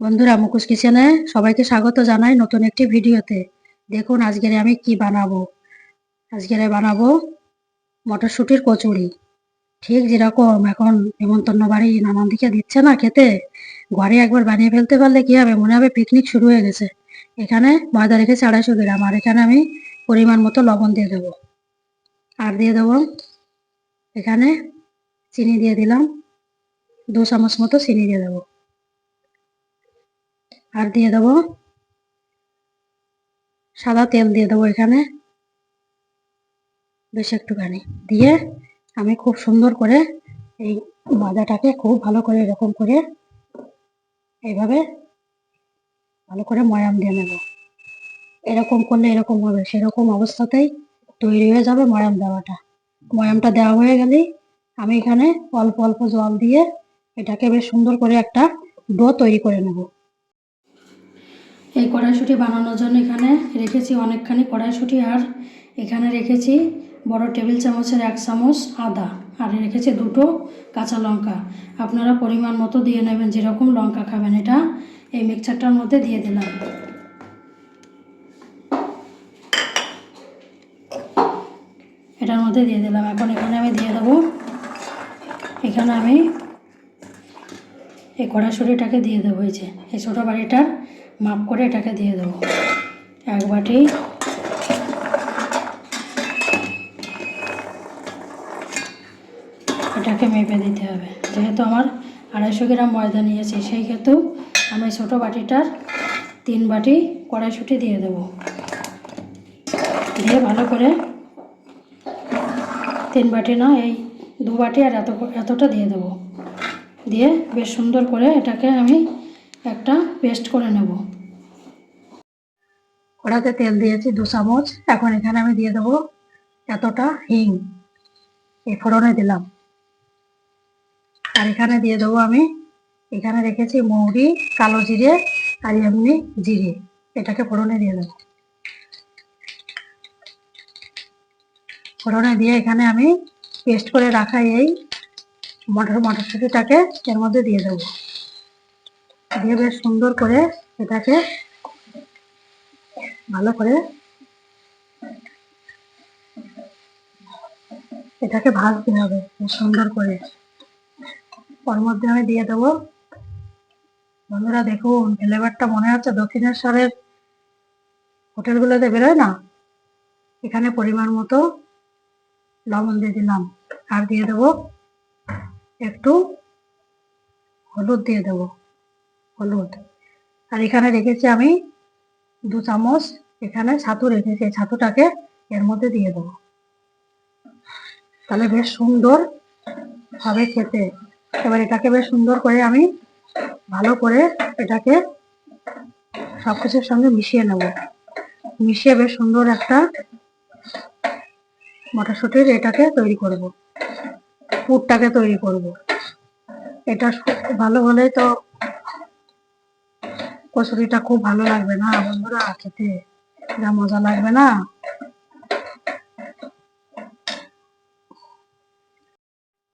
বন্ধুরা, মুকুশ কিচেনে সবাইকে স্বাগত জানাই নতুন একটি ভিডিওতে। দেখুন, আজকের আমি কি বানাবো? আজকের বানাবো মটরশুঁটির কচুরি। ঠিক যেরকম এখন নেমন্তন্ন বাড়ি নানান দিকে দিচ্ছে না খেতে, ঘরে একবার বানিয়ে ফেলতে পারলে কি হবে? মনে হবে পিকনিক শুরু হয়ে গেছে। এখানে ময়দা রেখেছি আড়াইশো গ্রাম, আর এখানে আমি পরিমাণ মতো লবণ দিয়ে দেবো। আর দিয়ে দেবো, এখানে চিনি দিয়ে দিলাম। দু চামচ মতো চিনি দিয়ে দেবো। আর দিয়ে দেবো সাদা তেল দিয়ে দেবো এখানে বেশ একটুখানি। দিয়ে আমি খুব সুন্দর করে এই ময়দাটাকে খুব ভালো করে এরকম করে এইভাবে ভালো করে ময়াম দিয়ে নেব। এরকম করলে এরকম হবে, সেরকম অবস্থাতেই তৈরি হয়ে যাবে ময়াম দেওয়াটা। ময়ামটা দেওয়া হয়ে গেলেই আমি এখানে অল্প অল্প জল দিয়ে এটাকে বেশ সুন্দর করে একটা ডো তৈরি করে নেব। এই কড়াইশুঁটি বানানোর জন্য এখানে রেখেছি অনেকখানি কড়াইশুঁটি আর এখানে রেখেছি বড় টেবিল চামচের এক চামচ আদা আর রেখেছি দুটো কাঁচা লঙ্কা। আপনারা পরিমাণ মতো দিয়ে নেবেন, যেরকম লঙ্কা খাবেন এটা। এই মিক্সচারটার মধ্যে দিয়ে দিলাম। এটার মধ্যে দিয়ে দিলাম। এখন এখানে আমি দিয়ে দেবো। এখানে আমি এই কড়াইশুঁটিটাকে দিয়ে দেবো, এই যে, এই ছোটো বাড়িটার মাপ করে এটাকে দিয়ে দেবো। এক বাটি এটাকে মেপে দিতে হবে। যেহেতু আমার আড়াইশো গ্রাম ময়দা নিয়েছি, সেই ক্ষেত্রে আমি ছোটো বাটিটার তিন বাটি কড়াইশুঁটি দিয়ে দেবো। দিয়ে ভালো করে তিন বাটি না এই দু বাটি আর এত, এতটা দিয়ে দেবো। দিয়ে বেশ সুন্দর করে এটাকে আমি একটা পেস্ট করে নেব। কড়াতে তেল দিয়েছি দু চামচ। এখন এখানে আমি দিয়ে দেবো এতটা হিং। এই ফোড়নে দিলাম। আর এখানে দিয়ে দেবো আমি, এখানে রেখেছি মৌরি, কালো জিরে আর এমনি জিরে। এটাকে ফোড়নে দিয়ে দেবো। ফোড়নে দিয়ে এখানে আমি পেস্ট করে রাখা এই মটর মটরশুঁটিটাকে এর মধ্যে দিয়ে দেবো। দিয়ে বেশ সুন্দর করে এটাকে ভালো করে এটাকে ভাজতে হবে সুন্দর করে। ওর মধ্যে আমি দিয়ে দেবো। বন্ধুরা দেখুন ফ্লেভারটা মনে হচ্ছে দক্ষিণেশ্বরের হোটেলগুলোতে বেরোয় না? এখানে পরিমাণ মতো লবণ দিয়ে দিলাম। আর দিয়ে দেবো একটু হলুদ দিয়ে দেবো, হলুদ। আর এখানে রেখেছি আমি দু চামচ, এখানে ছাতু রেখেছি ছাতুটাকে এর মধ্যে দিয়ে দেবো। তাহলে বেশ সুন্দর হবে খেতে। এবার এটাকে বেশ সুন্দর করে আমি ভালো করে এটাকে সব কিছুর সঙ্গে মিশিয়ে নেব। মিশিয়ে বেশ সুন্দর একটা মটরশুঁটির এটাকে তৈরি করব। পুরটাকে তৈরি করব। এটা ভালো হলেই তো কচুরিটা খুব ভালো লাগবে না, বন্ধুরা, খেতে যা মজা লাগবে না।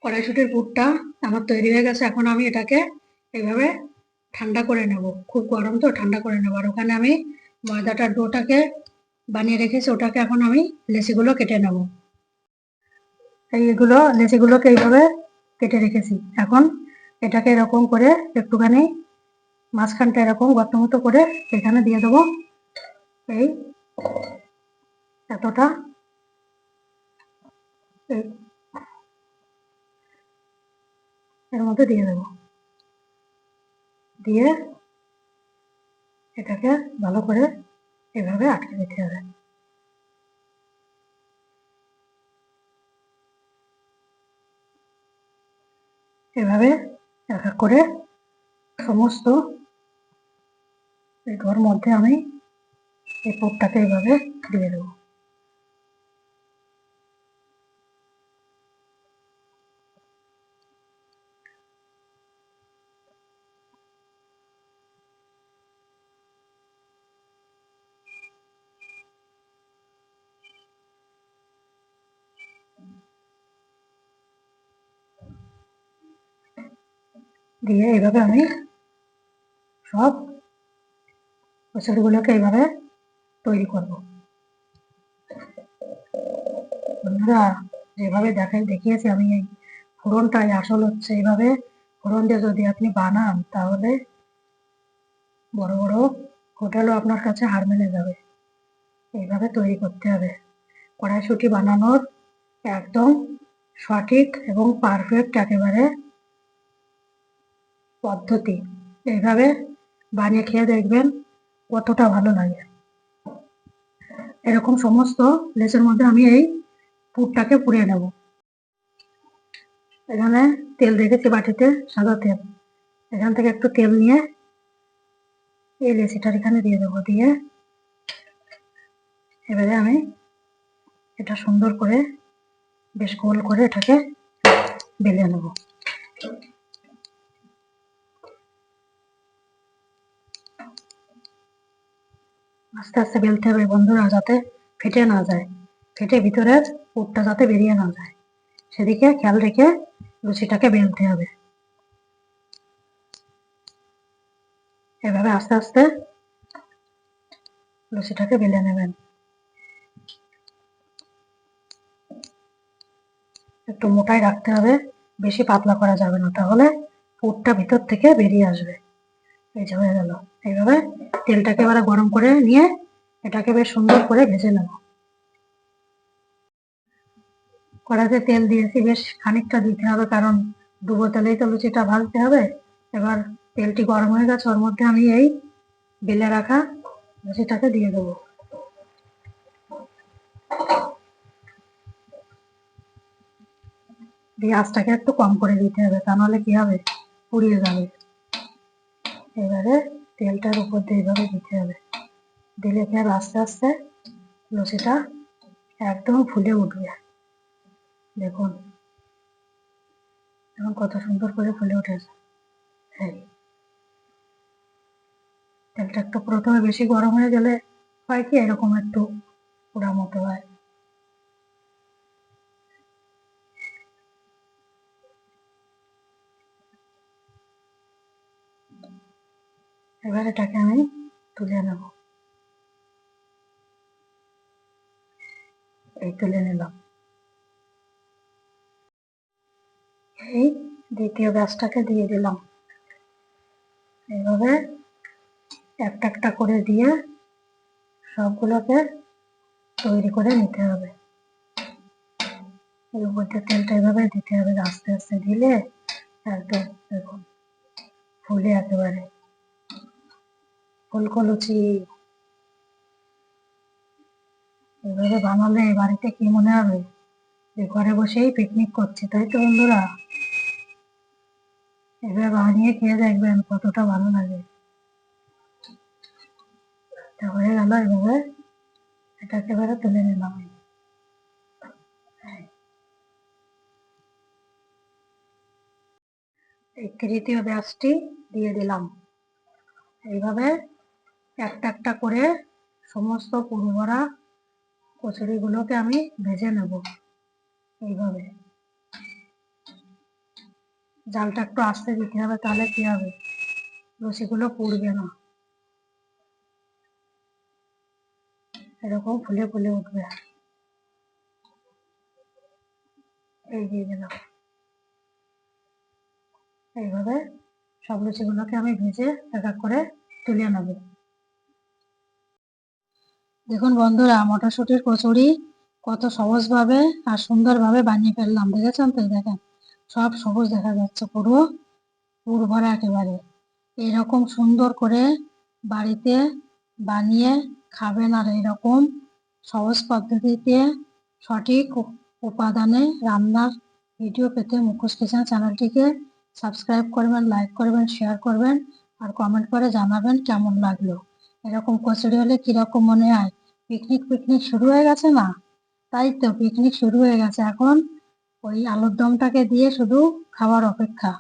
কড়াইশুটির পুরটা আমার তৈরি হয়ে গেছে, এখন আমি এটাকে এইভাবে ঠান্ডা করে নেব। খুব গরম তো, ঠান্ডা করে নেব। আর ওখানে আমি ময়দাটার ডোটাকে বানিয়ে রেখেছি, ওটাকে এখন আমি লেচিগুলো কেটে নেব। এইগুলো লেচিগুলোকে এইভাবে কেটে রেখেছি। এখন এটাকে এরকম করে একটুখানি মাঝখানটা এরকম গর্ত মতো করে এখানে দিয়ে দেবো। এই এতটা। এই এর মধ্যে দিয়ে দেবো। দিয়ে এটাকে ভালো করে এভাবে আটকে দিতে হবে। এভাবে এক এক করে সমস্ত এই ঘর মধ্যে আমি এই পোটটাকে এভাবে দিয়ে দেবো। দিয়ে এইভাবে আমি সব কচুরিগুলোকে এইভাবে তৈরি করব। বন্ধুরা, যেভাবে দেখাই দেখিয়েছি আমি এই ফোড়নটাই আসল হচ্ছে এইভাবে। ফোড়ন দিয়ে যদি আপনি বানান, তাহলে বড় বড় হোটেলও আপনার কাছে হার মেনে যাবে। এইভাবে তৈরি করতে হবে। কড়াইশুঁটি বানানোর একদম সঠিক এবং পারফেক্ট একেবারে পদ্ধতি। এইভাবে বানিয়ে খেয়ে দেখবেন কতটা ভালো লাগে। এরকম সমস্ত লেচের মধ্যে আমি এই পুরটাকে পুড়িয়ে নেব। এখানে তেল রেখেছি বাটিতে সাদা তেল। এখান থেকে একটু তেল নিয়ে এই লেচিটার এখানে দিয়ে দেবো। দিয়ে এবারে আমি এটা সুন্দর করে বেশ গোল করে এটাকে বেলে নেব। আস্তে আস্তে বেলতে হবে বন্ধুরা যাতে ফেটে না যায়। ফেটে ভিতরের পুরটা যাতে বেরিয়ে না যায়। সেদিকে খেয়াল রেখে লুচিটাকে বেলতে হবে। এভাবে আস্তে আস্তে লুচিটাকে বেলে নেবেন। একটু মোটাই রাখতে হবে, বেশি পাতলা করা যাবে না, তাহলে পুরটা ভিতর থেকে বেরিয়ে আসবে। এই যে হয়ে গেল। এইভাবে তেলটাকে এবারে গরম করে নিয়ে এটাকে বেশ সুন্দর করে ভেজে নেব। কড়াতে তেল দিয়েছি, বেশ খানিকটা দিতে হবে কারণ ডুবো তেলেই তো লুচিটা ভাজতে হবে। এবার তেলটি গরম হয়ে গেছে, ওর মধ্যে আমি এই বেলে রাখা লুচিটাকে দিয়ে দেবো। দিয়ে আঁচটাকে একটু কম করে দিতে হবে, তা নাহলে কি হবে? পুড়িয়ে যাবে। এবারে তেলটার উপর দিয়ে এইভাবে দিতে হবে। দিলে হবে আস্তে আস্তে লুচিটা একদম ফুলে উঠবে। দেখুন। এখন কত সুন্দর করে ফুলে উঠেছে। হ্যাঁ তেলটা একটু প্রথমে বেশি গরম হয়ে গেলে হয় কি এরকম একটু পোড়া মতো হয়। এবার এটাকে আমি তুলে নেব। এই তুলে নিলাম। এই দ্বিতীয় ব্যাসটাকে দিয়ে দিলাম। এইভাবে একটা একটা করে দিয়ে সবগুলোকে তৈরি করে নিতে হবে। এর দিয়ে তেলটা এভাবে দিতে হবে আস্তে আস্তে দিলে একদম দেখুন, ফুলে একেবারে। ফুলকো লুচি এভাবে বানালে বাড়িতে কি মনে হবে? যে ঘরে বসেই পিকনিক করছি, তাই তো বন্ধুরা? এভাবে বানিয়ে খেয়ে দেখবেন কতটা ভালো লাগে। হয়ে গেল এভাবে এটাকে এবারে তুলে নিলাম। এই তৃতীয় ব্যাসটি দিয়ে দিলাম। এইভাবে একটা একটা করে সমস্ত পুরোভরা কচুরিগুলোকে আমি ভেজে নেব এইভাবে। জালটা একটু আস্তে দিতে হবে তাহলে কি হবে? লুচিগুলো পুড়বে না। এরকম ফুলে ফুলে উঠবে। এই দিয়ে দিলাম। এইভাবে সব লুচিগুলোকে আমি ভেজে এক এক করে তুলে নেব। দেখুন বন্ধুরা, মটরশুটির কচুরি কত সহজভাবে আর সুন্দরভাবে বানিয়ে ফেললাম, দেখেছেন তো? দেখেন, সব সবুজ দেখা যাচ্ছে পুরো ভরা একেবারে। এরকম সুন্দর করে বাড়িতে বানিয়ে খাবেন আর এরকম সহজ পদ্ধতিতে সঠিক উপাদানে রান্নার ভিডিও পেতে মুখোশ কিচেন চ্যানেলটিকে সাবস্ক্রাইব করবেন, লাইক করবেন, শেয়ার করবেন আর কমেন্ট করে জানাবেন কেমন লাগল। এরকম কচুরি হলে কীরকম মনে হয়? পিকনিক পিকনিক শুরু হয়ে গেছে না তাই তো পিকনিক শুরু হয়ে গেছে। এখন ওই আলুর দমটাকে দিয়ে শুধু খাওয়ার অপেক্ষা।